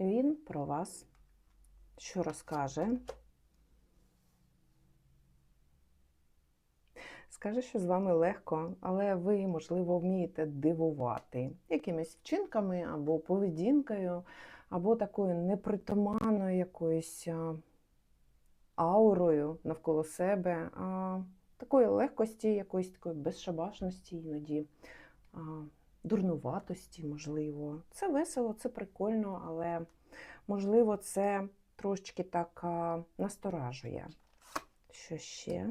він про вас що розкаже? Скаже, що з вами легко, але ви, можливо, вмієте дивувати якимись вчинками або поведінкою, або такою непритаманною якоюсь аурою навколо себе, а такої легкості, якоїсь такої безшабашності, іноді дурнуватості, можливо. Це весело, це прикольно, але можливо, це трошечки так насторажує. Що ще?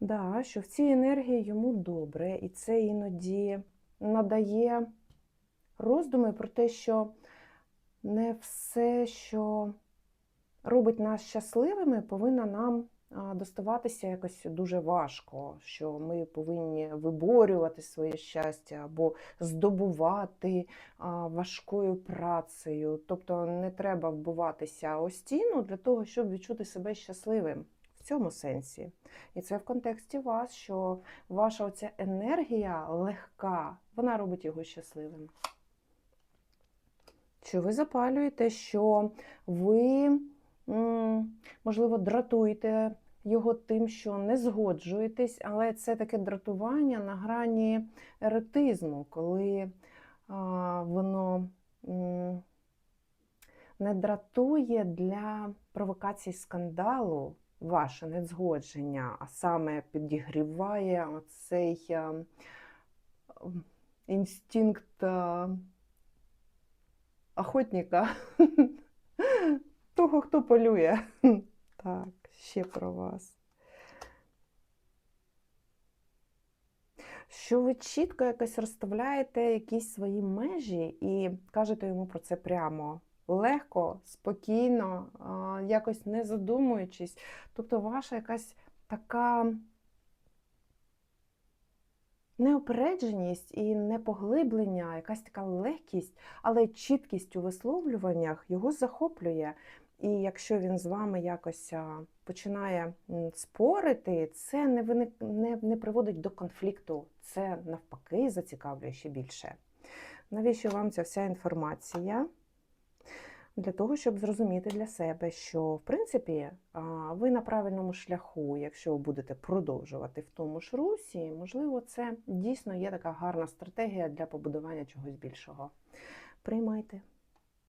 Да, що в цій енергії йому добре, і це іноді надає роздуми про те, що не все, що робить нас щасливими, повинно нам доставатися якось дуже важко, що ми повинні виборювати своє щастя або здобувати важкою працею. Тобто не треба вбиватися о стіну для того, щоб відчути себе щасливим. В цьому сенсі. І це в контексті вас, що ваша оця енергія легка, вона робить його щасливим. Що ви запалюєте, що ви, можливо, дратуєте його тим, що не згоджуєтесь, але це таке дратування на грані еретизму, коли а, воно м, не дратує для провокації скандалу ваше незгодження, а саме підігріває оцей а, інстинкт а, охотника, того, хто полює. Так, ще про вас. Що ви чітко якось розставляєте якісь свої межі і кажете йому про це прямо. Легко, спокійно, якось не задумуючись. Тобто ваша якась така неопередженість і непоглиблення, якась така легкість, але чіткість у висловлюваннях його захоплює. І якщо він з вами якось починає спорити, це не, виник, не, не приводить до конфлікту, це навпаки зацікавлює ще більше. Навіщо вам ця вся інформація? Для того, щоб зрозуміти для себе, що в принципі ви на правильному шляху, якщо ви будете продовжувати в тому ж русі, можливо, це дійсно є така гарна стратегія для побудування чогось більшого. Приймайте.